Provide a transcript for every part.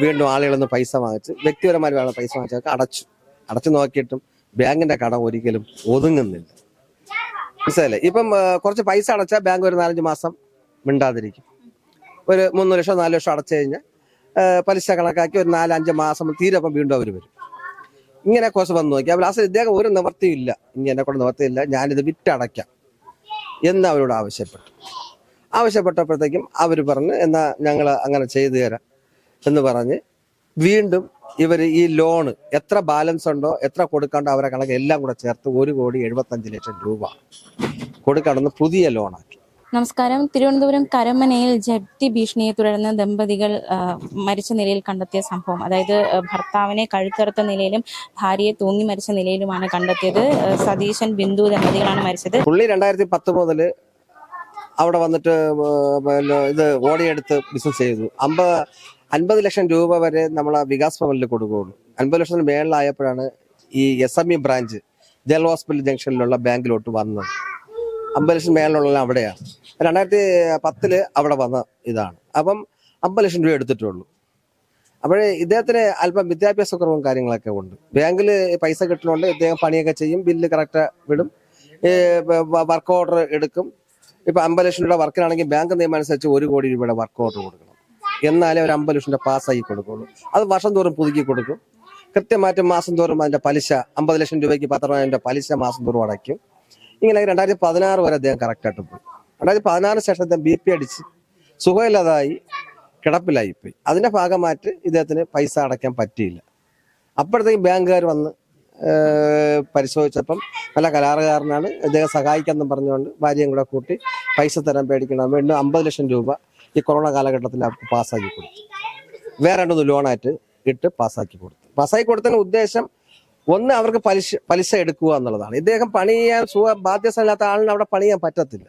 വീണ്ടും ആളുകളിൽ നിന്ന് പൈസ വാങ്ങിച്ച് വ്യക്തിപരമായി പൈസ വാങ്ങിച്ചൊക്കെ അടച്ചു. അടച്ചു നോക്കിയിട്ടും ബാങ്കിന്റെ കടം ഒരിക്കലും ഒതുങ്ങുന്നില്ല. മനസ്സിലല്ലേ ഇപ്പം കുറച്ച് പൈസ അടച്ചാൽ ബാങ്ക് ഒരു നാലഞ്ച് മാസം മിണ്ടാതിരിക്കും. ഒരു മൂന്ന് ലക്ഷം നാല് ലക്ഷം അടച്ചു കഴിഞ്ഞാൽ പലിശ കണക്കാക്കി ഒരു നാലഞ്ച് മാസം തീരപ്പം വീണ്ടും അവർ വരും. ഇങ്ങനെ കുറച്ച് വന്ന് നോക്കി. അപ്പോൾ ലാസ്റ്റ് ഇദ്ദേഹം ഒരു നിവർത്തിയില്ല ഇനി എന്നെ കൊണ്ട് നിവർത്തിയില്ല ഞാനിത് വിറ്റടയ്ക്കാം. എന്ന് അവരോട് ആവശ്യപ്പെട്ടു. ആവശ്യപ്പെട്ടപ്പോഴത്തേക്കും അവർ പറഞ്ഞു എന്നാൽ ഞങ്ങൾ അങ്ങനെ ചെയ്തു തരാം. എന്ന് പറഞ്ഞ് വീണ്ടും ഇവർ ഈ ലോണ് എത്ര ബാലൻസ് ഉണ്ടോ എത്ര കൊടുക്കാണ്ടോ അവരെ കണക്ക് എല്ലാം കൂടെ ചേർത്ത് ഒരു കോടി എഴുപത്തഞ്ച് ലക്ഷം രൂപ കൊടുക്കണമെന്ന് പുതിയ ലോണാക്കി നമസ്കാരം. തിരുവനന്തപുരം കരമനയിൽ ജപ്തി ഭീഷണിയെ തുടർന്ന് ദമ്പതികൾ മരിച്ച നിലയിൽ കണ്ടെത്തിയ സംഭവം. അതായത് ഭർത്താവിനെ കഴുത്തറുത്ത നിലയിലും ഭാര്യയെ തൂങ്ങി മരിച്ച നിലയിലുമാണ് കണ്ടെത്തിയത്. സതീശൻ ബിന്ദു ദമ്പതികളാണ് മരിച്ചത്. പുള്ളി രണ്ടായിരത്തി പത്ത് മുതൽ അവിടെ വന്നിട്ട് ഇത് ഓടിയെടുത്ത് ബിസിനസ് ചെയ്തു. അമ്പത് അൻപത് ലക്ഷം രൂപ വരെ നമ്മൾ ആ വികാസ് ഭവനിൽ കൊടുക്കുകയുള്ളൂ. അൻപത് ലക്ഷത്തിന് മേളിലായപ്പോഴാണ് ഈ S M E branch general hospital ജംഗ്ഷനിലുള്ള ബാങ്കിലോട്ട് വന്നത്. അമ്പത് ലക്ഷം മേളിലുള്ള അവിടെയാണ് രണ്ടായിരത്തി പത്തിൽ അവിടെ വന്ന ഇതാണ്. അപ്പം അമ്പത് ലക്ഷം രൂപ എടുത്തിട്ടുള്ളൂ. അപ്പോഴേ ഇദ്ദേഹത്തിന് അല്പം വിദ്യാഭ്യാസ കുറവും കാര്യങ്ങളൊക്കെ ഉണ്ട്. ബാങ്കിൽ പൈസ കിട്ടണോണ്ട് ഇദ്ദേഹം പണിയൊക്കെ ചെയ്യും ബില്ല് കറക്റ്റ് വിടും വർക്ക് ഓർഡർ എടുക്കും. ഇപ്പൊ അമ്പത് ലക്ഷം രൂപയുടെ വർക്കിനാണെങ്കിൽ ബാങ്ക് നിയമം അനുസരിച്ച് ഒരു കോടി രൂപയുടെ വർക്ക് ഓർഡർ കൊടുക്കണം. എന്നാലേ ഒരു അമ്പത് ലക്ഷം രൂപ പാസ്സാക്കി കൊടുക്കുള്ളൂ. അത് വർഷം തോറും പുതുക്കി കൊടുക്കും. കൃത്യമായിട്ട് മാസം തോറും അതിന്റെ പലിശ അമ്പത് ലക്ഷം രൂപയ്ക്ക് പത്രമായിരം രൂപ പലിശ മാസം തോറും അടയ്ക്കും. ഇങ്ങനെ രണ്ടായിരത്തി പതിനാറ് വരെ അദ്ദേഹം കറക്റ്റായിട്ട് പോയി. രണ്ടായിരത്തി പതിനാറിന് ശേഷം അദ്ദേഹം ബി പി അടിച്ച് സുഖമില്ലാതായി കിടപ്പിലായി പോയി അതിന്റെ ഭാഗമായിട്ട് ഇദ്ദേഹത്തിന് പൈസ അടയ്ക്കാൻ പറ്റിയില്ല. അപ്പോഴത്തേക്കും ബാങ്കുകാർ വന്ന് പരിശോധിച്ചപ്പം നല്ല കലാകാരനാണ് ഇദ്ദേഹം സഹായിക്കാമെന്നും പറഞ്ഞുകൊണ്ട് ഭാര്യയും കൂടെ കൂട്ടി പൈസ തരാൻ പേടിക്കണം വീണ്ടും അമ്പത് ലക്ഷം രൂപ ഈ കൊറോണ കാലഘട്ടത്തിൽ പാസ്സാക്കി കൊടുത്തു. വേറെ രണ്ടു ലോണായിട്ട് ഇട്ട് പാസ്സാക്കി കൊടുത്തു. പാസ്സാക്കി കൊടുത്തതിന് ഉദ്ദേശം ഒന്ന് അവർക്ക് പലിശ പലിശ എടുക്കുക എന്നുള്ളതാണ്. ഇദ്ദേഹം പണി ചെയ്യാൻ സുഖ ബാധ്യസ്ഥയില്ലാത്ത ആളിന് അവിടെ പണി ചെയ്യാൻ പറ്റത്തില്ല.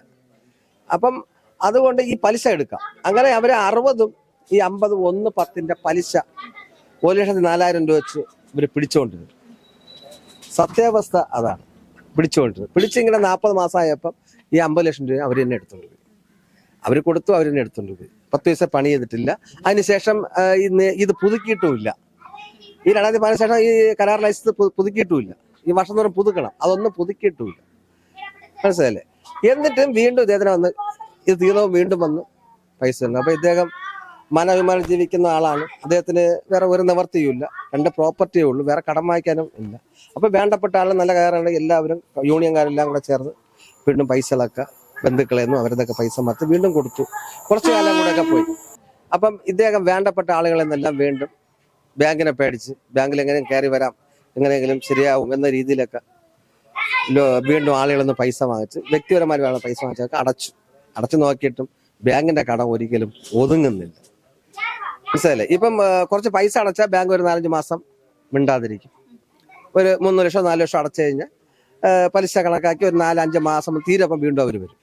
അപ്പം അതുകൊണ്ട് ഈ പലിശ എടുക്കാം. അങ്ങനെ അവർ അറുപതും ഈ അമ്പത് ഒന്ന് പത്തിന്റെ പലിശ ഒരു ലക്ഷത്തി നാലായിരം രൂപ വെച്ച് ഇവർ പിടിച്ചുകൊണ്ടിരുന്നു സത്യാവസ്ഥ അതാണ്. പിടിച്ചുകൊണ്ടിരുന്നത് പിടിച്ചിങ്ങനെ നാൽപ്പത് മാസമായപ്പം ഈ അമ്പത് ലക്ഷം രൂപ അവർ തന്നെ എടുത്തോണ്ട് പോയി അവർ കൊടുത്തു അവർ തന്നെ എടുത്തോണ്ട് പോയി. പത്ത് പൈസ പണി ചെയ്തിട്ടില്ല. അതിനുശേഷം ശേഷം ഇന്ന് ഇത് പുതുക്കിയിട്ടുമില്ല. ഈ രണ്ടായിരത്തി പതിനു ശേഷം ഈ കരാർ ലൈസൻസ് പുതുക്കിയിട്ടുമില്ല. ഈ വർഷം തോറും പുതുക്കണം. അതൊന്നും പുതുക്കിയിട്ടുമില്ല. മനസ്സിലല്ലേ എന്നിട്ടും വീണ്ടും ഇദ്ദേഹത്തിന് വന്ന് ഇത് തീർന്നവും വീണ്ടും വന്ന്. പൈസ ഉണ്ട് അപ്പൊ ഇദ്ദേഹം മാനവിമാനം ജീവിക്കുന്ന ആളാണ്. അദ്ദേഹത്തിന് വേറെ ഒരു നിവർത്തിയുമില്ല. രണ്ട് പ്രോപ്പർട്ടിയേ ഉള്ളൂ. വേറെ കടം വാങ്ങിക്കാനും ഇല്ല. അപ്പൊ വേണ്ടപ്പെട്ട ആൾ നല്ല കയറാണെങ്കിൽ എല്ലാവരും യൂണിയൻകാരെല്ലാം കൂടെ ചേർന്ന് വീണ്ടും പൈസകളൊക്കെ ബന്ധുക്കളെ നിന്നും പൈസ മറത്ത് വീണ്ടും കൊടുത്തു. കുറച്ചു കാലം കൂടെ ഒക്കെ പോയി. അപ്പം ഇദ്ദേഹം വേണ്ടപ്പെട്ട ആളുകളിൽ നിന്നെല്ലാം വീണ്ടും ബാങ്കിനെ പേടിച്ച് ബാങ്കിൽ എങ്ങനെയും കയറി വരാം എങ്ങനെയെങ്കിലും ശരിയാവും എന്ന രീതിയിലൊക്കെ വീണ്ടും ആളുകളിൽ നിന്ന് പൈസ വാങ്ങിച്ച് വ്യക്തിപരമായി വേണം പൈസ വാങ്ങിച്ചൊക്കെ അടച്ചു. അടച്ചു നോക്കിയിട്ടും ബാങ്കിന്റെ കടം ഒരിക്കലും ഒതുങ്ങുന്നില്ല. മനസ്സിലല്ലേ ഇപ്പം കുറച്ച് പൈസ അടച്ചാൽ ബാങ്ക് ഒരു നാലഞ്ച് മാസം മിണ്ടാതിരിക്കും. ഒരു മൂന്ന് ലക്ഷം നാല് ലക്ഷം അടച്ചു കഴിഞ്ഞാൽ പലിശ കണക്കാക്കി ഒരു നാലഞ്ച് മാസം തീരപ്പം വീണ്ടും അവർ വരും.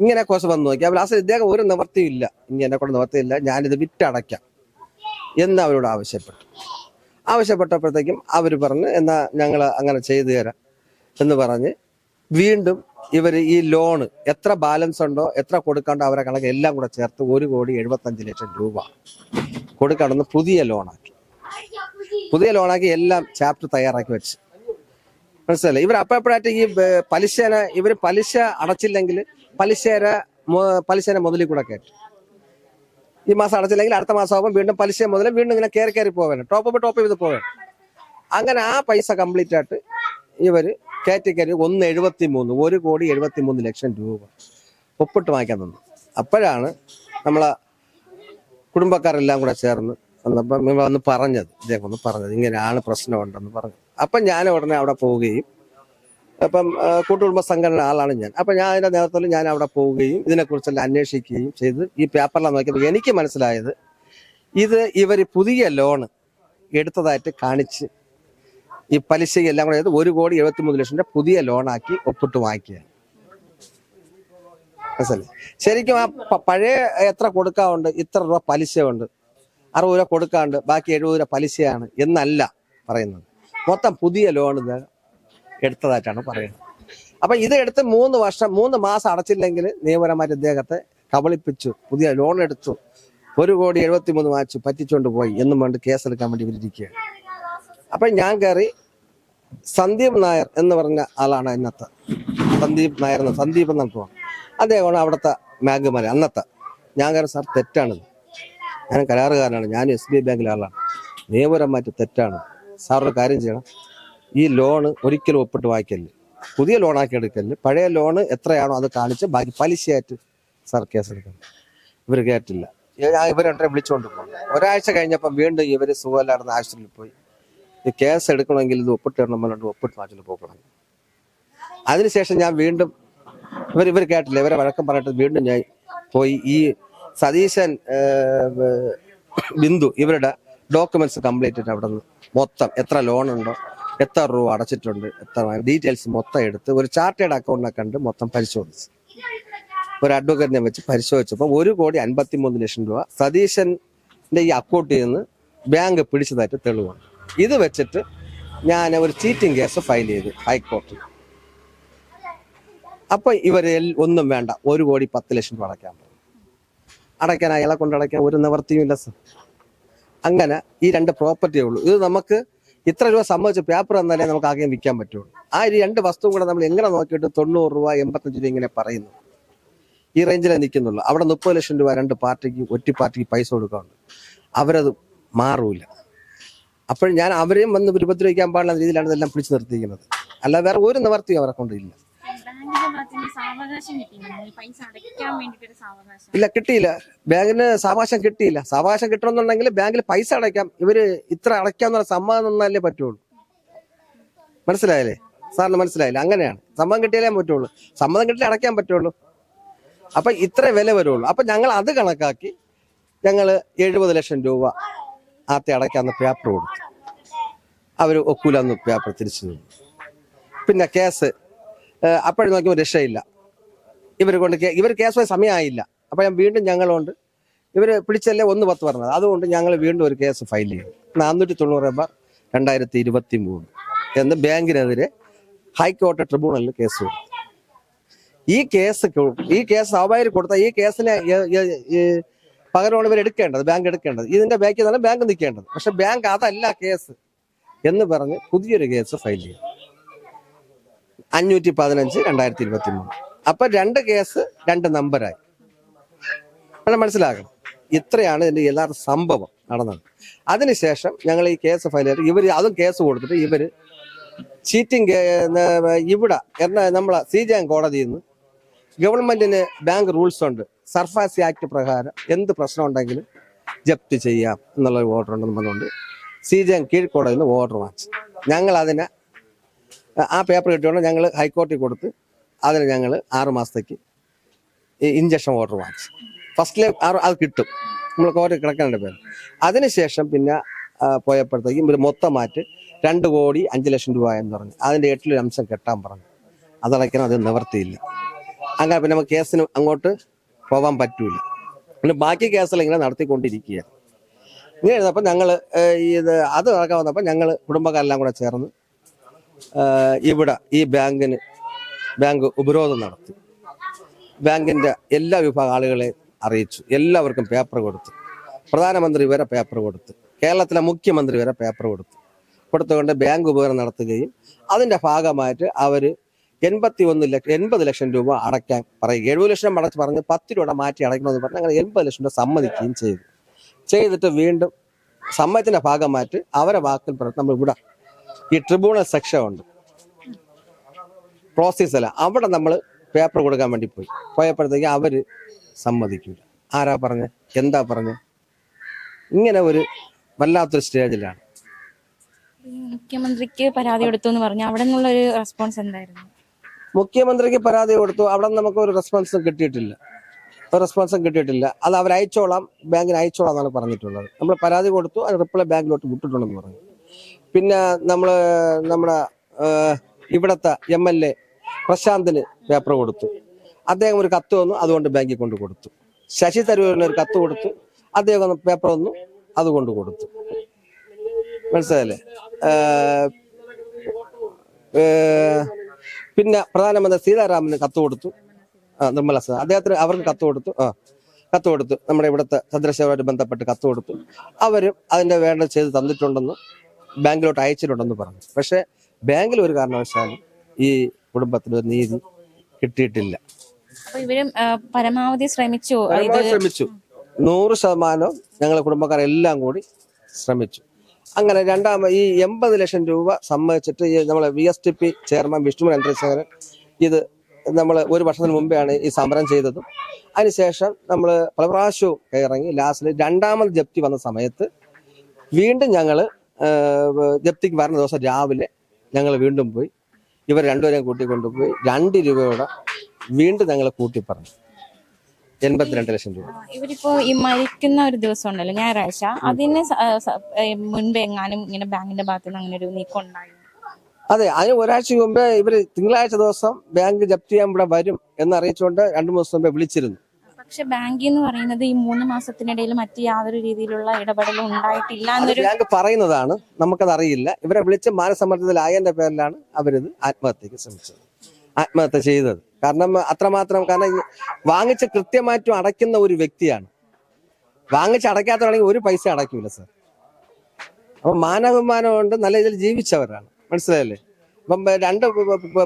ഇങ്ങനെ കോശം വന്നു നോക്കി. അപ്പോൾ ലാസ്റ്റ് ഇദ്ദേഹം ഒരു നിവർത്തിയില്ല ഇനി എന്നെ കൊണ്ട് നിവർത്തിയില്ല. ഞാനിത് വിറ്റടയ്ക്കാം. എന്ന് അവരോട് ആവശ്യപ്പെട്ടു. ആവശ്യപ്പെട്ടപ്പോഴത്തേക്കും അവർ പറഞ്ഞ് എന്നാൽ ഞങ്ങൾ അങ്ങനെ ചെയ്തു തരാം. എന്ന് പറഞ്ഞ് വീണ്ടും ഇവർ ഈ ലോണ് എത്ര ബാലൻസ് ഉണ്ടോ എത്ര കൊടുക്കാണ്ടോ അവരെ കണക്ക് എല്ലാം കൂടെ ചേർത്ത് ഒരു കോടി എഴുപത്തഞ്ച് ലക്ഷം രൂപ കൊടുക്കാണ്ടെന്ന് പുതിയ ലോണാക്കി പുതിയ ലോണാക്കി എല്ലാം ചാപ്റ്റർ തയ്യാറാക്കി വെച്ച്. മനസ്സിലല്ലേ ഇവർ അപ്പോഴപ്പോഴായിട്ട് ഈ പലിശനെ ഇവർ പലിശ അടച്ചില്ലെങ്കിൽ പലിശേര പലിശേന മുതലിൽ കൂടെ കയറ്റും. ഈ മാസം അടച്ചില്ലെങ്കിൽ അടുത്ത മാസം ആകുമ്പോൾ വീണ്ടും പലിശ മുതൽ വീണ്ടും ഇങ്ങനെ കയറി കയറി പോവാൻ ടോപ്പ് അപ്പ് ടോപ്പ് ചെയ്ത് പോവാൻ അങ്ങനെ ആ പൈസ കംപ്ലീറ്റ് ആയിട്ട് ഇവർ കയറ്റി കയറി ഒന്ന് എഴുപത്തി മൂന്ന് ഒരു കോടി എഴുപത്തി മൂന്ന് ലക്ഷം രൂപ ഒപ്പിട്ട് വാങ്ങിക്കാൻ തന്നു. അപ്പോഴാണ് നമ്മളെ കുടുംബക്കാരെല്ലാം കൂടെ ചേർന്ന് വന്നപ്പം ഇവൻ വന്ന് പറഞ്ഞത്. ഇദ്ദേഹം ഒന്ന് പറഞ്ഞത് ഇങ്ങനെയാണ് പ്രശ്നമുണ്ടെന്ന് പറഞ്ഞു. അപ്പം ഞാൻ ഉടനെ അവിടെ പോവുകയും അപ്പം കൂട്ടുകുടുംബ സംഘടന ആളാണ് ഞാൻ. അപ്പം ഞാൻ അതിന്റെ നേതൃത്വത്തിൽ ഞാൻ അവിടെ പോവുകയും ഇതിനെക്കുറിച്ചെല്ലാം അന്വേഷിക്കുകയും ചെയ്ത് ഈ പേപ്പറിലാണ് നോക്കിയപ്പോൾ എനിക്ക് മനസ്സിലായത് ഇത് ഇവർ പുതിയ ലോണ് എടുത്തതായിട്ട് കാണിച്ച് ഈ പലിശ എല്ലാം കൂടെ ഒരു കോടി എഴുപത്തി മൂന്ന് ലക്ഷം രൂപ പുതിയ ലോണാക്കി ഒപ്പിട്ട് വാങ്ങിക്കുകയാണ്. മനസ്സിലെ ശരിക്കും ആ പഴയ എത്ര കൊടുക്കാറുണ്ട് ഇത്ര രൂപ പലിശയുണ്ട്. അറുപത് രൂപ കൊടുക്കാണ്ട് ബാക്കി എഴുപത് രൂപ പലിശയാണ് എന്നല്ല പറയുന്നത്. മൊത്തം പുതിയ ലോൺ എടുത്തതായിട്ടാണ് പറയുന്നത്. അപ്പൊ ഇത് എടുത്ത് മൂന്ന് വർഷം മൂന്ന് മാസം അടച്ചില്ലെങ്കിൽ നിയമപരമായിട്ട് ഇദ്ദേഹത്തെ കബളിപ്പിച്ചു പുതിയ ലോൺ എടുത്തു. ഒരു കോടി എഴുപത്തി മൂന്ന് വാച്ച് പറ്റിച്ചുകൊണ്ട് പോയി എന്നും വേണ്ടി കേസെടുക്കാൻ വേണ്ടി ഇവരിയ്ക്കുകയാണ് അപ്പം ഞാൻ കയറി സന്ദീപ് നായർ എന്ന് പറഞ്ഞ ആളാണ് ഇന്നത്തെ സന്ദീപ് നായർ എന്ന് സന്ദീപ് എന്നാണ് അദ്ദേഹമാണ് അവിടുത്തെ ബാങ്കുമാരെ അന്നത്തെ. ഞാൻ കയറി സാർ തെറ്റാണിത്. ഞാൻ കരാറുകാരനാണ് ഞാൻ എസ് ബി ഐ ബാങ്കിലെ ആളാണ്. നിയമപരമായിട്ട് തെറ്റാണ്. സാറൊരു കാര്യം ചെയ്യണം. ഈ ലോണ് ഒരിക്കലും ഒപ്പിട്ട് വായിക്കല്ല് പുതിയ ലോണാക്കി എടുക്കല്ല് പഴയ ലോണ് എത്രയാണോ അത് കാണിച്ച് ബാക്കി പലിശയായിട്ട് സാർ കേസെടുക്കണം ഇവർ കേട്ടില്ല. ഞാൻ രണ്ടരെ വിളിച്ചുകൊണ്ട് പോകും ഒരാഴ്ച കഴിഞ്ഞപ്പം വീണ്ടും ഇവർ സുഖമില്ലായിരുന്ന ആശുപത്രിയിൽ പോയി. ഈ കേസ് എടുക്കണമെങ്കിൽ ഇത് ഒപ്പിട്ട് പറഞ്ഞിട്ട് ഒപ്പിട്ട് മാറ്റിൽ പോകണം. അതിനുശേഷം ഞാൻ വീണ്ടും ഇവർ ഇവർ കേട്ടില്ല. ഇവരെ വഴക്കം പറഞ്ഞിട്ട് വീണ്ടും ഞാൻ പോയി. ഈ സതീശൻ ബിന്ദു ഇവരുടെ ഡോക്യുമെന്റ്സ് കംപ്ലീറ്റ് അവിടെ നിന്ന് മൊത്തം എത്ര ലോണുണ്ടോ എത്ര രൂപ അടച്ചിട്ടുണ്ട് എത്ര ഡീറ്റെയിൽസ് മൊത്തം എടുത്ത് ഒരു ചാർട്ടേഡ് അക്കൗണ്ടിനെ കണ്ട് മൊത്തം പരിശോധിച്ചു. ഒരു അഡ്വക്കേറ്റിനെ വെച്ച് പരിശോധിച്ചപ്പോൾ ഒരു കോടി അൻപത്തി മൂന്ന് ലക്ഷം രൂപ സതീശന്റെ ഈ അക്കൗണ്ടിൽ നിന്ന് ബാങ്ക് പിടിച്ചതായിട്ട് തെളിവാണ്. ഇത് വെച്ചിട്ട് ഞാൻ ഒരു ചീറ്റിംഗ് കേസ് ഫയൽ ചെയ്തു ഹൈക്കോടതി അപ്പൊ ഇവർ ഒന്നും വേണ്ട ഒരു കോടി പത്ത് ലക്ഷം രൂപ അടയ്ക്കാൻ പറഞ്ഞു. അടയ്ക്കാൻ അയാളെ കൊണ്ട് അടയ്ക്കാൻ ഒരു നിവർത്തിയുമില്ല സർ അങ്ങനെ ഈ രണ്ട് പ്രോപ്പർട്ടിയേ ഉള്ളൂ. ഇത് നമുക്ക് ഇത്ര രൂപ സംഭവിച്ച പേപ്പർ തന്നാലേ നമുക്ക് ആകെ വിൽക്കാൻ പറ്റുള്ളൂ. ആ ഈ രണ്ട് വസ്തുവും കൂടെ നമ്മൾ എങ്ങനെ നോക്കിയിട്ട് തൊണ്ണൂറ് രൂപ എൺപത്തഞ്ച് രൂപ ഇങ്ങനെ പറയുന്നു? ഈ റേഞ്ചിലേ നിൽക്കുന്നുള്ളൂ. അവിടെ മുപ്പത് ലക്ഷം രൂപ രണ്ട് പാർട്ടിക്ക് ഒറ്റ പാർട്ടിക്ക് പൈസ കൊടുക്കാറുണ്ട്. അവരത് മാറൂല. അപ്പോൾ ഞാൻ അവരെയും വന്ന് ഉപദ്രവിക്കാൻ പാടില്ല രീതിയിലാണ് ഇതെല്ലാം പിടിച്ചു നിർത്തിയിരിക്കുന്നത്. അല്ല വേറെ ഒരു നിവർത്തിയും അവരെ കൊണ്ടില്ല. ഇല്ല കിട്ടിയില്ല. ബാങ്കിന് സാവകാശം കിട്ടിയില്ല. സാവകാശം കിട്ടണമെന്നുണ്ടെങ്കിൽ ബാങ്കിൽ പൈസ അടയ്ക്കാം. ഇവർ ഇത്ര അടയ്ക്കാന്നുള്ള സമ്മാനം തന്നാലേ പറ്റുള്ളൂ. മനസ്സിലായല്ലേ? സാറിന് മനസ്സിലായില്ല? അങ്ങനെയാണ്. സമ്മതം കിട്ടിയാലേ പറ്റുള്ളൂ. സമ്മതം കിട്ടിയാലേ അടയ്ക്കാൻ പറ്റുള്ളൂ. അപ്പൊ ഇത്ര വില വരുള്ളൂ. അപ്പൊ ഞങ്ങൾ അത് കണക്കാക്കി ഞങ്ങൾ എഴുപത് ലക്ഷം രൂപ ആദ്യം അടയ്ക്കാന്ന് പേപ്പർ കൊടുത്തു. അവർ ഒക്കൂലെന്ന് പേപ്പർ തിരിച്ചു പിന്നെ കേസ് അപ്പോഴും നോക്കിയപ്പോൾ രക്ഷയില്ല. ഇവർ കൊണ്ട് ഇവർ പോയ സമയമായില്ല അപ്പോൾ ഞാൻ വീണ്ടും ഞങ്ങളുണ്ട് ഇവർ പിടിച്ചല്ലേ ഒന്ന് പത്ത് പറഞ്ഞത്. അതുകൊണ്ട് ഞങ്ങൾ വീണ്ടും ഒരു കേസ് ഫയൽ ചെയ്തു. നാനൂറ്റി തൊണ്ണൂറ് ബാർ രണ്ടായിരത്തി ഇരുപത്തി മൂന്ന് എന്ന് ബാങ്കിനെതിരെ ഹൈക്കോടതി ട്രിബ്യൂണലിൽ കേസ് കൊടുത്തു. ഈ കേസ് ഈ കേസ് അവയിൽ കൊടുത്ത ഈ കേസിനെ പകരമാണ് ഇവർ എടുക്കേണ്ടത് ബാങ്ക് എടുക്കേണ്ടത്. ഇതിന്റെ ബാക്കിൽ നിന്നാണ് ബാങ്ക് നിൽക്കേണ്ടത്. പക്ഷെ ബാങ്ക് അതല്ല കേസ് എന്ന് പറഞ്ഞ് പുതിയൊരു കേസ് ഫയൽ ചെയ്തു. അഞ്ഞൂറ്റി പതിനഞ്ച് രണ്ടായിരത്തി ഇരുപത്തി മൂന്ന് അപ്പൊ രണ്ട് കേസ് രണ്ട് നമ്പറായി അത് മനസ്സിലാക്കണം ഇത്രയാണ് ഇതിന്റെ യഥാർത്ഥ സംഭവം നടന്നത്. അതിനുശേഷം ഞങ്ങൾ ഈ കേസ് ഫയൽ ചെയ്ത് ഇവർ അതും കേസ് കൊടുത്തിട്ട് ഇവർ ചീറ്റിംഗ് ഇവിടെ എറണാ നമ്മളെ സി ജെ എം കോടതിയിൽ നിന്ന് ഗവൺമെന്റിന് ബാങ്ക് റൂൾസ് ഉണ്ട്. സർഫാസി ആക്ട് പ്രകാരം എന്ത് പ്രശ്നം ഉണ്ടെങ്കിലും ജപ്തി ചെയ്യാം എന്നുള്ള ഓർഡർ ഉണ്ടെന്ന് പറഞ്ഞുകൊണ്ട് സി ജെ എം കീഴ്ക്കോടതിയിൽ നിന്ന് ഓർഡർ വാങ്ങിച്ചു. ഞങ്ങൾ അതിനെ ആ പേപ്പർ കിട്ടിയോണ്ട് ഞങ്ങൾ ഹൈക്കോടതി കൊടുത്ത് അതിന് ഞങ്ങൾ ആറ് മാസത്തേക്ക് ഇഞ്ചക്ഷൻ ഓർഡർ വാങ്ങിച്ചു. ഫസ്റ്റിലെ ആറ് അത് കിട്ടും. നമ്മൾ കോടതി കിടക്കേണ്ട പേര്. അതിനുശേഷം പിന്നെ പോയപ്പോഴത്തേക്കും ഇവർ മൊത്തമായിട്ട് രണ്ട് കോടി അഞ്ച് ലക്ഷം രൂപ എന്ന് പറഞ്ഞു. അതിന്റെ എട്ടിലൊരു അംശം കെട്ടാൻ പറഞ്ഞു. അതടയ്ക്കണം അത് നിവർത്തിയില്ല. അങ്ങനെ പിന്നെ നമുക്ക് കേസിന് അങ്ങോട്ട് പോകാൻ പറ്റൂല. പിന്നെ ബാക്കി കേസിൽ ഇങ്ങനെ നടത്തിക്കൊണ്ടിരിക്കുകയാണ്. ഇങ്ങനെ ഞങ്ങൾ ഇത് അത് നടക്കാൻ വന്നപ്പോൾ ഞങ്ങൾ കുടുംബക്കാരെല്ലാം കൂടെ ചേർന്ന് ഇവിടെ ഈ ബാങ്കിന് ബാങ്ക് ഉപരോധം നടത്തി. ബാങ്കിന്റെ എല്ലാ വിഭാഗ ആളുകളെ അറിയിച്ചു. എല്ലാവർക്കും പേപ്പർ കൊടുത്തു. പ്രധാനമന്ത്രി വരെ പേപ്പർ കൊടുത്തു. കേരളത്തിലെ മുഖ്യമന്ത്രി വരെ പേപ്പർ കൊടുത്തു. കൊടുത്തുകൊണ്ട് ബാങ്ക് ഉപകരണം നടത്തുകയും അതിന്റെ ഭാഗമായിട്ട് അവർ എൺപത്തി ഒന്ന് ലക്ഷം എൺപത് ലക്ഷം രൂപ അടയ്ക്കാൻ പറയും എഴുപത് ലക്ഷം അടച്ച് പറഞ്ഞ് പത്ത് രൂപ മാറ്റി അടയ്ക്കണമെന്ന് പറഞ്ഞ് അങ്ങനെ എൺപത് ലക്ഷം രൂപ സമ്മതിക്കുകയും ചെയ്തു. ചെയ്തിട്ട് വീണ്ടും സമ്മതത്തിന്റെ ഭാഗമായിട്ട് അവരെ വാക്കിൽ നമ്മൾ ഇവിടെ ഈ ട്രിബ്യൂണൽ സെക്ഷൻ ഉണ്ട്. പ്രോസസ് അല്ല. അവിടെ നമ്മൾ പേപ്പർ കൊടുക്കാൻ വേണ്ടി പോയി. പോയപ്പോഴത്തേക്ക് അവർ സമ്മതിക്കില്ല ആരാ പറഞ്ഞ്? എന്താ പറഞ്ഞ്? ഇങ്ങനെ ഒരു വല്ലാത്തൊരു സ്റ്റേജിലാണ് മുഖ്യമന്ത്രിക്ക് പരാതി കൊടുത്തു എന്ന് പറഞ്ഞു. അവിടെ നിന്നുള്ള ഒരു റെസ്പോൺസ് എന്തായിരുന്നു? മുഖ്യമന്ത്രിക്ക് പരാതി കൊടുത്തു. അവിടെ നിന്ന് നമുക്ക് ഒരു റെസ്പോൺസും കിട്ടിയിട്ടില്ല. ഒരു റെസ്പോൺസും കിട്ടിയിട്ടില്ല. അത് അവർ അയച്ചോളാം ബാങ്കിന് അയച്ചോളാം എന്നാണ് പറഞ്ഞിട്ടുള്ളത്. നമ്മൾ പരാതി കൊടുത്തു. അത് റിപ്ലൈ ബാങ്കിലോട്ട് വിട്ടിട്ടുണ്ടെന്ന് പറഞ്ഞു. പിന്നെ നമ്മൾ നമ്മുടെ ഇവിടത്തെ എം എൽ എ പ്രശാന്തിന് പേപ്പർ കൊടുത്തു. അദ്ദേഹം ഒരു കത്ത് വന്നു അതുകൊണ്ട് ബാങ്കിൽ കൊണ്ട് കൊടുത്തു. ശശി തരൂരിന് ഒരു കത്ത് കൊടുത്തു അദ്ദേഹം പേപ്പർ വന്നു അതുകൊണ്ട് കൊടുത്തു. മനസ്സിലായല്ലേ? പിന്നെ പ്രധാനമന്ത്രി സീതാരാമന് കത്ത് കൊടുത്തു. നിർമ്മല സീതാ അദ്ദേഹത്തിന് അവർക്ക് കത്ത് കൊടുത്തു. ആ കത്ത് കൊടുത്തു. നമ്മുടെ ഇവിടുത്തെ ചന്ദ്രശേഖരമായിട്ട് ബന്ധപ്പെട്ട് കത്ത് കൊടുത്തു. അവരും അതിന്റെ വേണ്ട ചെയ്ത് തന്നിട്ടുണ്ടെന്ന് ബാങ്കിലോട്ട് അയച്ചിട്ടുണ്ടെന്ന് പറഞ്ഞു. പക്ഷേ ബാങ്കിൽ ഒരു കാരണവശാലും ഈ കുടുംബത്തിന് ഒരു നീതി കിട്ടിയിട്ടില്ല. ഇവരും പരമാവധി ശ്രമിച്ചു. ശ്രമിച്ചു. നൂറ് ശതമാനവും ഞങ്ങളെ കുടുംബക്കാരെല്ലാം കൂടി ശ്രമിച്ചു. അങ്ങനെ രണ്ടാമ ഈ എൺപത് ലക്ഷം രൂപ സമ്മതിച്ചിട്ട് ഈ നമ്മളെ V S T P chairman Vishnu Chandrasekharan ഇത് നമ്മൾ ഒരു വർഷത്തിന് മുമ്പെയാണ് ഈ സമരം ചെയ്തതും. അതിനുശേഷം നമ്മൾ പല പ്രാവശ്യവും ഇറങ്ങി ലാസ്റ്റിൽ രണ്ടാമത് ജപ്തി വന്ന സമയത്ത് വീണ്ടും ഞങ്ങൾ ജപ്തിക്ക് വരുന്ന ദിവസം രാവിലെ ഞങ്ങൾ വീണ്ടും പോയി. ഇവർ രണ്ടുപേരെയും കൂട്ടിക്കൊണ്ടുപോയി രണ്ട് രൂപയോടെ വീണ്ടും ഞങ്ങൾ കൂട്ടി പറഞ്ഞു. എൺപത്തിരണ്ട് ലക്ഷം രൂപ. ഇവരിപ്പോ ഈ മരിക്കുന്ന ഒരു ദിവസം ഉണ്ടല്ലോ ഞായറാഴ്ച. അതിന് മുൻപ് എങ്ങാനും ഇങ്ങനെ ബാങ്കിന്റെ ഭാഗത്ത് നിന്ന് അങ്ങനെ ഒരു നീക്കം ഉണ്ടായി അതെ അതിന് ഒരാഴ്ച മുമ്പേ ഇവർ തിങ്കളാഴ്ച ദിവസം ബാങ്ക് ജപ്തി ചെയ്യാൻ ഇവിടെ വരും എന്ന് അറിയിച്ചുകൊണ്ട് രണ്ടു മൂന്ന് ദിവസം മുമ്പേ വിളിച്ചിരുന്നു. പക്ഷെ ബാങ്ക് എന്ന് പറയുന്നത് ഈ മൂന്ന് മാസത്തിനിടയിൽ മറ്റ് യാതൊരു രീതിയിലുള്ള ഇടപെടലും ഉണ്ടായിട്ടില്ല എന്നൊരു ബാങ്ക് പറയുന്നതാണ്. നമുക്കത് അറിയില്ല ഇവരെ വിളിച്ച് മാനസമ്മർദ്ദത്തിലായതിന്റെ പേരിലാണ് അവരിത് ആത്മഹത്യക്ക് ശ്രമിച്ചത്. ആത്മഹത്യ ചെയ്തത്. കാരണം അത്രമാത്രം കാരണം വാങ്ങിച്ച് കൃത്യമായിട്ടും അടയ്ക്കുന്ന ഒരു വ്യക്തിയാണ്. വാങ്ങിച്ച് അടയ്ക്കാത്തതാണെങ്കിൽ ഒരു പൈസ അടയ്ക്കൂല സാർ. അപ്പൊ കൊണ്ട് നല്ല രീതിയിൽ ജീവിച്ചവരാണ്. മനസ്സിലായല്ലേ? അപ്പം രണ്ട്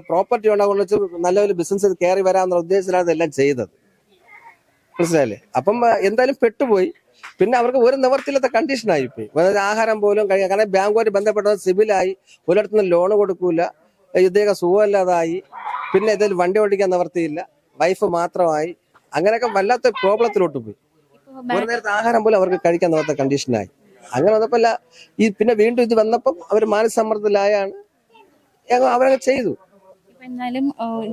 പ്രോപ്പർട്ടി ഉണ്ടാകുന്ന വെച്ച് നല്ലൊരു ബിസിനസ് കയറി വരാമെന്നുള്ള ഉദ്ദേശത്തിലാണ് ഇതെല്ലാം ചെയ്തത്. മനസ്സിലായില്ലേ? അപ്പം എന്തായാലും പെട്ടുപോയി. പിന്നെ അവർക്ക് ഒരു നിവർത്തിയില്ലാത്ത കണ്ടീഷൻ ആയിപ്പോയി അതായത് ആഹാരം പോലും കഴിയാം കാരണം ബാങ്കുമായിട്ട് ബന്ധപ്പെട്ടത് സിബിലായി ഒരിടത്തുനിന്ന് ലോൺ കൊടുക്കൂല. ഇദ്ദേഹം സുഖമില്ലാതായി. പിന്നെ ഇതിൽ വണ്ടി ഓടിക്കാൻ നിവർത്തിയില്ല. വൈഫ് മാത്രമായി. അങ്ങനെയൊക്കെ വല്ലാത്ത പ്രോബ്ലത്തിലോട്ട് പോയി. ഒരു നേരത്തെ ആഹാരം പോലും അവർക്ക് കഴിക്കാൻ നിവർത്ത കണ്ടീഷനായി അങ്ങനെ വന്നപ്പോ ഈ പിന്നെ വീണ്ടും ഇത് വന്നപ്പം അവർ മാനസമ്മർദ്ദത്തിലായാണ് അവരങ്ങ് ചെയ്തു. ഏഹ്,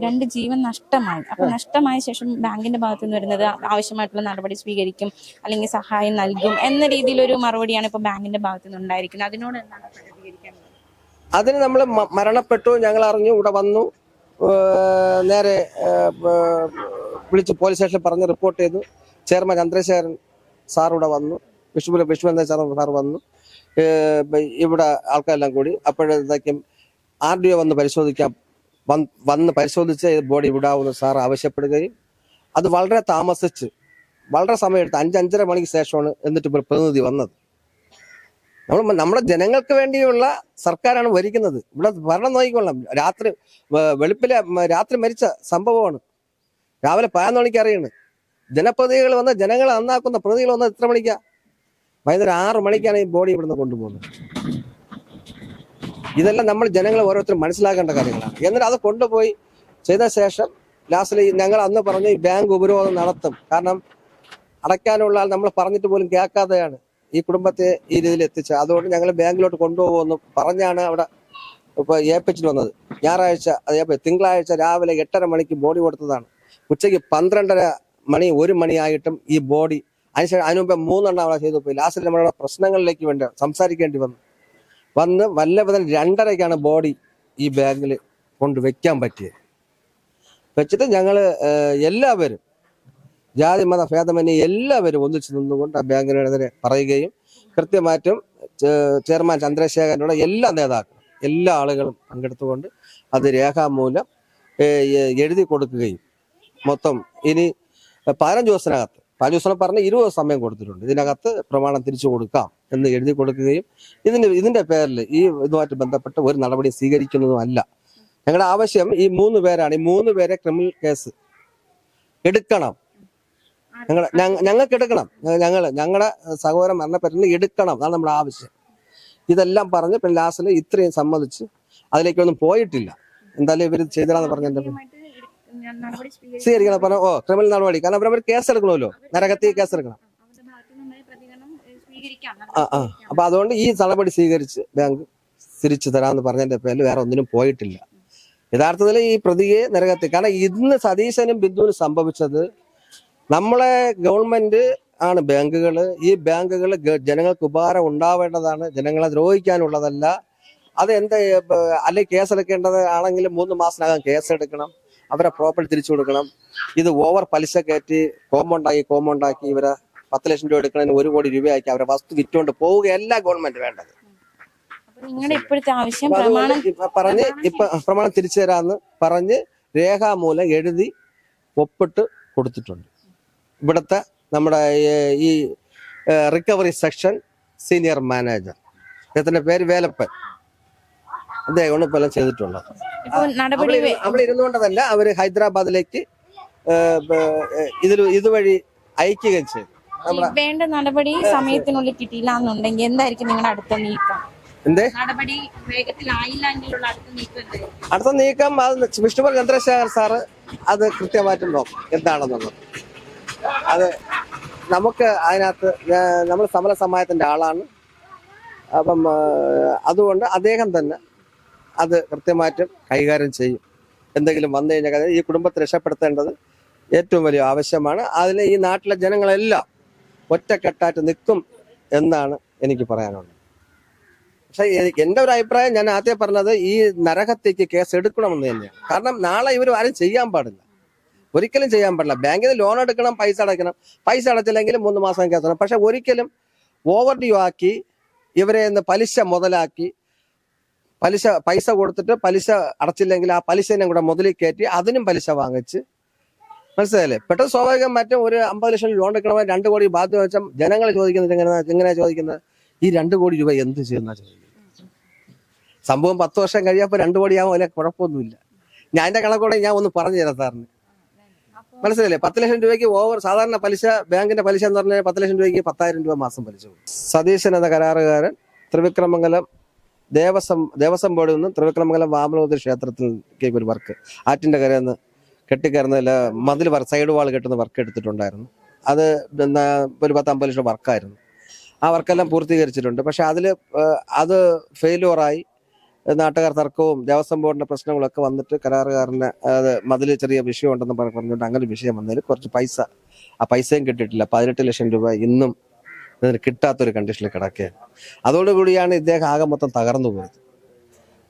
രണ്ട് ജീവൻ നഷ്ടമായി. അപ്പൊ നഷ്ടമായ ശേഷം ബാങ്കിന്റെ ഭാഗത്ത് നിന്ന് വരുന്നത് ആവശ്യമായിട്ടുള്ള നടപടി സ്വീകരിക്കും അല്ലെങ്കിൽ സഹായം നൽകും എന്ന രീതിയിലൊരു മറുപടിയാണ് ഇപ്പൊ ബാങ്കിന്റെ ഭാഗത്ത് നിന്ന് ഉണ്ടായിരിക്കുന്നത്. അതിനോട് എന്താണ് പ്രതികരിക്കാൻ അതിന് നമ്മൾ മരണപ്പെട്ടു ഞങ്ങൾ അറിഞ്ഞു ഇവിടെ വന്നു നേരെ വിളിച്ച് പോലീസ് സ്റ്റേഷനിൽ പറഞ്ഞ് റിപ്പോർട്ട് ചെയ്തു. ചെയർമാൻ ചന്ദ്രശേഖരൻ സാർ ഇവിടെ വന്നു. വിഷ്ണു വിഷ്ണുവന്ദ സാർ വന്നു. ഇവിടെ ആൾക്കാരെല്ലാം കൂടി. അപ്പോഴത്തേക്കും ആർ ഡി ഒ വന്ന് പരിശോധിക്കാം. വന്ന് പരിശോധിച്ച് ബോഡി വിടാവുന്ന സാർ ആവശ്യപ്പെടുകയും അത് വളരെ താമസിച്ച് വളരെ സമയമെടുത്ത് അഞ്ചഞ്ചര മണിക്ക് ശേഷമാണ് എന്നിട്ട് പ്രതിനിധി വന്നത്. നമ്മൾ നമ്മുടെ ജനങ്ങൾക്ക് വേണ്ടിയുള്ള സർക്കാരാണ് ഭരിക്കുന്നത്. ഇവിടെ ഭരണം നോക്കിക്കൊള്ളാം രാത്രി വെളുപ്പിലെ രാത്രി മരിച്ച സംഭവമാണ്. രാവിലെ പതിനൊന്ന് മണിക്ക് അറിയണ്. ജനപ്രതിനിധികൾ വന്ന ജനങ്ങളെ നന്നാക്കുന്ന പ്രതികൾ വന്ന് എത്ര മണിക്കാ? വൈകുന്നേരം ആറ് മണിക്കാണ് ഈ ബോഡി ഇവിടുന്ന് കൊണ്ടുപോകുന്നത്. ഇതെല്ലാം നമ്മൾ ജനങ്ങൾ ഓരോരുത്തരും മനസ്സിലാക്കേണ്ട കാര്യങ്ങളാണ്. എന്നിട്ട് അത് കൊണ്ടുപോയി ചെയ്ത ശേഷം ലാസ്റ്റിൽ ഞങ്ങൾ അന്ന് പറഞ്ഞു ഈ ബാങ്ക് ഉപരോധം നടത്തും. കാരണം അടയ്ക്കാനുള്ള ആൾ നമ്മൾ പറഞ്ഞിട്ട് പോലും കേൾക്കാതെയാണ് ഈ കുടുംബത്തെ ഈ രീതിയിൽ എത്തിച്ചത്. അതുകൊണ്ട് ഞങ്ങൾ ബാങ്കിലോട്ട് കൊണ്ടുപോകുമെന്ന് പറഞ്ഞാണ് അവിടെ ഇപ്പൊ ഏൽപ്പിച്ചിട്ട് വന്നത്. ഞായറാഴ്ച അതേപോലെ തിങ്കളാഴ്ച രാവിലെ എട്ടര മണിക്ക് ബോഡി കൊടുത്തതാണ്. ഉച്ചയ്ക്ക് പന്ത്രണ്ടര മണി ഒരു മണിയായിട്ടും ഈ ബോഡി. അതിനുശേഷം അതിനുമുമ്പ് മൂന്നെണ്ണം അവിടെ ചെയ്തു. പോയി ലാസ്റ്റിൽ നമ്മളുടെ പ്രശ്നങ്ങളിലേക്ക് വേണ്ടി സംസാരിക്കേണ്ടി വന്നു. വന്ന് വല്ല മുതൽ രണ്ടരയ്ക്കാണ് ബോഡി ഈ ബാങ്കിൽ കൊണ്ട് വെക്കാൻ പറ്റിയത് വെച്ചിട്ട് ഞങ്ങൾ എല്ലാവരും ജാതി മത ഭേദമന്യെ എല്ലാവരും ഒന്നിച്ചു നിന്നുകൊണ്ട് ആ ബാങ്കിനെതിരെ പറയുകയും കൃത്യമായിട്ടും ചെയർമാൻ ചന്ദ്രശേഖരനോട് എല്ലാ നേതാക്കളും എല്ലാ ആളുകളും പങ്കെടുത്തുകൊണ്ട് അത് രേഖാമൂലം എഴുതി കൊടുക്കുകയും. മൊത്തം ഇനി പതിനഞ്ച് ദിവസത്തിനകത്ത് പതിനഞ്ച് ദിവസം പറഞ്ഞ് ഇരുപത് സമയം കൊടുത്തിട്ടുണ്ട്. ഇതിനകത്ത് പ്രമാണം തിരിച്ചു കൊടുക്കാം. എന്ന് എഴുതി കൊടുക്കുകയും ഇതിന്റെ ഇതിന്റെ പേരിൽ ഈ ഇതുമായിട്ട് ബന്ധപ്പെട്ട് ഒരു നടപടി സ്വീകരിക്കുന്നതുമല്ല ഞങ്ങളുടെ ആവശ്യം ഈ മൂന്ന് പേരാണ്. ഈ മൂന്ന് പേരെ ക്രിമിനൽ കേസ് എടുക്കണം. ഞങ്ങൾ ഞങ്ങൾക്ക് എടുക്കണം. ഞങ്ങൾ ഞങ്ങളുടെ സഹോദരൻ മരണപ്പെട്ടതിന് എടുക്കണം. അതാണ് നമ്മുടെ ആവശ്യം. ഇതെല്ലാം പറഞ്ഞ് പിന്നെ ലാസ്റ്റിൽ ഇത്രയും സമ്മതിച്ച് അതിലേക്കൊന്നും പോയിട്ടില്ല. എന്തായാലും ഇവർ ചെയ്തതാന്ന് പറഞ്ഞ സ്വീകരിക്കണം. പറഞ്ഞു ഓ ക്രിമിനൽ നടപടി. കാരണം അവർ കേസ് എടുക്കണമല്ലോ നരകത്തി കേസ് എടുക്കണം അവരുടെ ഭാഗത്ത് നിന്നുണ്ടായ പ്രതികരണം ഏഹ്, സ്വീകരിക്കാം ആ ആ അപ്പൊ അതുകൊണ്ട് ഈ നടപടി സ്വീകരിച്ച് ബാങ്ക് തിരിച്ചു തരാന്ന് പറഞ്ഞതിന്റെ പേരിൽ വേറെ ഒന്നിനും പോയിട്ടില്ല. യഥാർത്ഥത്തിൽ ഈ പ്രതിയെ നിരകത്തി. കാരണം ഇന്ന് സതീശനും ബിന്ദുവിനും സംഭവിച്ചത് നമ്മളെ ഗവൺമെന്റ് ആണ് ബാങ്കുകൾ ഈ ബാങ്കുകൾ ജനങ്ങൾക്ക് ഉപകാരം ഉണ്ടാവേണ്ടതാണ്. ജനങ്ങളെ ദ്രോഹിക്കാനുള്ളതല്ല. അത് എന്താ അല്ലെങ്കിൽ കേസെടുക്കേണ്ടത് ആണെങ്കിലും മൂന്ന് മാസത്തിനകം കേസെടുക്കണം അവരെ പ്രോപ്പർട്ടി തിരിച്ചു കൊടുക്കണം. ഇത് ഓവർ പലിശ കയറ്റി കോമ്പൗണ്ടാക്കി കോമ്പൗണ്ടാക്കി ഇവരെ പത്ത് ലക്ഷം രൂപ എടുക്കണതിന് ഒരു കോടി രൂപയാക്കി അവരെ വസ്തു വിറ്റുകൊണ്ട് പോവുകയല്ല ഗവൺമെന്റ് വേണ്ടത്. അപ്പൊ നിങ്ങളുടെ ഇപ്പോഴത്തെ ആവശ്യം പ്രമാണം പറഞ്ഞ് ഇപ്പൊ പ്രമാണം തിരിച്ചു തരാന്ന് പറഞ്ഞ് രേഖാമൂലം എഴുതി ഒപ്പിട്ട് കൊടുത്തിട്ടുണ്ട്. ഇവിടുത്തെ നമ്മുടെ ഈ- റിക്കവറി സെക്ഷൻ സീനിയർ മാനേജർ അദ്ദേഹത്തിന്റെ പേര് വേലപ്പൻ. അദ്ദേഹമാണ് ഇപ്പം ചെയ്തിട്ടുള്ളത്. അവിടെ ഇരുന്നുകൊണ്ടതല്ല അവർ ഹൈദരാബാദിലേക്ക് ഇതിൽ ഇതുവഴി അയക്കുകയും ചെയ്തു. വേണ്ട നടപടി സമയത്തിനുള്ളിൽ കിട്ടിയില്ല എന്നുണ്ടെങ്കിൽ എന്തായിരിക്കും നിങ്ങളുടെ അടുത്ത നീക്കം? എന്തേ? അടുത്ത നീക്കം അത് വിഷ്ണുപുർ ചന്ദ്രശേഖർ സാറ് അത് കൃത്യമായിട്ട് നോക്കും എന്താണെന്നുള്ളത്. അത് നമുക്ക് അതിനകത്ത് നമ്മൾ സമര സമാജത്തിന്റെ ആളാണ്. അപ്പം അതുകൊണ്ട് അദ്ദേഹം തന്നെ അത് കൃത്യമായിട്ടും കൈകാര്യം ചെയ്യും. എന്തെങ്കിലും വന്നു കഴിഞ്ഞാൽ ഈ കുടുംബത്തെ രക്ഷപ്പെടുത്തേണ്ടത് ഏറ്റവും വലിയ ആവശ്യമാണ്. അതിന് ഈ നാട്ടിലെ ജനങ്ങളെല്ലാം ഒറ്റക്കെട്ടായിട്ട് നിൽക്കും എന്നാണ് എനിക്ക് പറയാനുള്ളത്. പക്ഷേ എന്റെ ഒരു അഭിപ്രായം ഞാൻ ആദ്യം പറഞ്ഞത് ഈ നരഹത്യക്ക് കേസ് എടുക്കണമെന്ന് തന്നെയാണ്. കാരണം നാളെ ഇവർ ആരും ചെയ്യാൻ പാടില്ല. ഒരിക്കലും ചെയ്യാൻ പാടില്ല. ബാങ്കിൽ ലോൺ എടുക്കണം പൈസ അടയ്ക്കണം. പൈസ അടച്ചില്ലെങ്കിൽ മൂന്ന് മാസം കേസണം പക്ഷെ ഒരിക്കലും ഓവർ ഡ്യൂ ആക്കി ഇവരെ ഇന്ന് പലിശ മുതലാക്കി പലിശ പൈസ കൊടുത്തിട്ട് പലിശ അടച്ചില്ലെങ്കിൽ ആ പലിശനെ കൂടെ മുതലിൽ കയറ്റി അതിനും പലിശ വാങ്ങിച്ച് മനസ്സിലായില്ലേ? പെട്ടെന്ന് സ്വാഭാവികം മറ്റും ഒരു അമ്പത് ലക്ഷം ലോൺ എടുക്കണമെങ്കിൽ രണ്ട് കോടി ബാധ്യത വെച്ചാൽ ജനങ്ങൾ ചോദിക്കുന്നത് എങ്ങനെ എങ്ങനെയാണ് ചോദിക്കുന്നത്? ഈ രണ്ട് കോടി രൂപ എന്ത് ചെയ്യുന്ന ചോദിക്കുന്നത്? സംഭവം പത്ത് വർഷം കഴിയാപ്പോൾ രണ്ട് കോടിയാവും അതിലെ കുഴപ്പമൊന്നുമില്ല. ഞാൻ എന്റെ കണക്കോടെ ഞാൻ ഒന്ന് പറഞ്ഞു തരാം സാറിന്. മനസ്സിലല്ലേ പത്ത് ലക്ഷം രൂപയ്ക്ക് ഓവർ സാധാരണ പലിശ ബാങ്കിന്റെ പലിശ എന്ന് പറഞ്ഞാൽ പത്ത് ലക്ഷം രൂപയ്ക്ക് പത്തായിരം രൂപ മാസം പലിശ സതീശൻ എന്ന കരാറുകാരൻ ത്രിവിക്രമംഗലം ദേവസ്വം ദേവസ്വം ബോർഡിൽ നിന്നും ത്രിവിക്രമംഗലം വാമനോദി ക്ഷേത്രത്തിലേക്ക് ഒരു വർക്ക് ആറ്റിന്റെ കരയിൽ നിന്ന് കെട്ടിക്കയറുന്നതിൽ മതിൽ സൈഡ് വാൾ കെട്ടുന്ന വർക്ക് എടുത്തിട്ടുണ്ടായിരുന്നു. അത് പിന്നെ ഒരു പത്ത് അമ്പത് ലക്ഷം വർക്കായിരുന്നു. ആ വർക്കെല്ലാം പൂർത്തീകരിച്ചിട്ടുണ്ട്. പക്ഷെ അതിൽ അത് ഫെയിലുവറായി. നാട്ടുകാർ തർക്കവും ദേവസ്വം ബോർഡിന്റെ പ്രശ്നങ്ങളൊക്കെ വന്നിട്ട് കരാറുകാരന് അത് മതിൽ ചെറിയ വിഷയം ഉണ്ടെന്ന് പറഞ്ഞ് പറഞ്ഞുകൊണ്ട് അങ്ങനെ വിഷയം വന്നതിൽ കുറച്ച് പൈസ ആ പൈസയും കിട്ടിയിട്ടില്ല. പതിനെട്ട് ലക്ഷം രൂപ ഇന്നും കിട്ടാത്തൊരു കണ്ടീഷനിൽ കിടക്കുകയാണ്. അതോടുകൂടിയാണ് ഇദ്ദേഹം ആകെ മൊത്തം തകർന്നു പോയത്.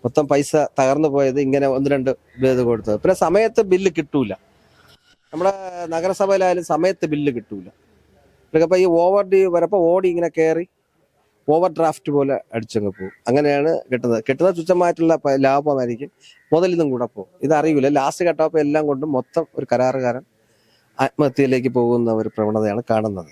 മൊത്തം പൈസ തകർന്നു പോയത് ഇങ്ങനെ ഒന്ന് രണ്ട് ഇത് കൊടുത്തത്. പിന്നെ സമയത്ത് ബില്ല് കിട്ടൂല. നമ്മുടെ നഗരസഭയിലായാലും സമയത്ത് ബില്ല് കിട്ടൂല. ഇപ്പൊ ഈ ഓവർ ഡ്യൂ വരപ്പോ ഓടി ഇങ്ങനെ കയറി ഓവർ ഡ്രാഫ്റ്റ് പോലെ അടിച്ചങ്ങ് പോകും. അങ്ങനെയാണ് കിട്ടുന്നത്. കിട്ടുന്ന തുച്ഛമായിട്ടുള്ള ലാഭമായിരിക്കും. മുതലിന്നും കൂടെ പോകും. ഇതറിയില്ല ലാസ്റ്റ് കട്ടപ്പോൾ എല്ലാം കൊണ്ടും മൊത്തം ഒരു കരാറുകാരൻ ആത്മഹത്യയിലേക്ക് പോകുന്ന ഒരു പ്രവണതയാണ് കാണുന്നത്.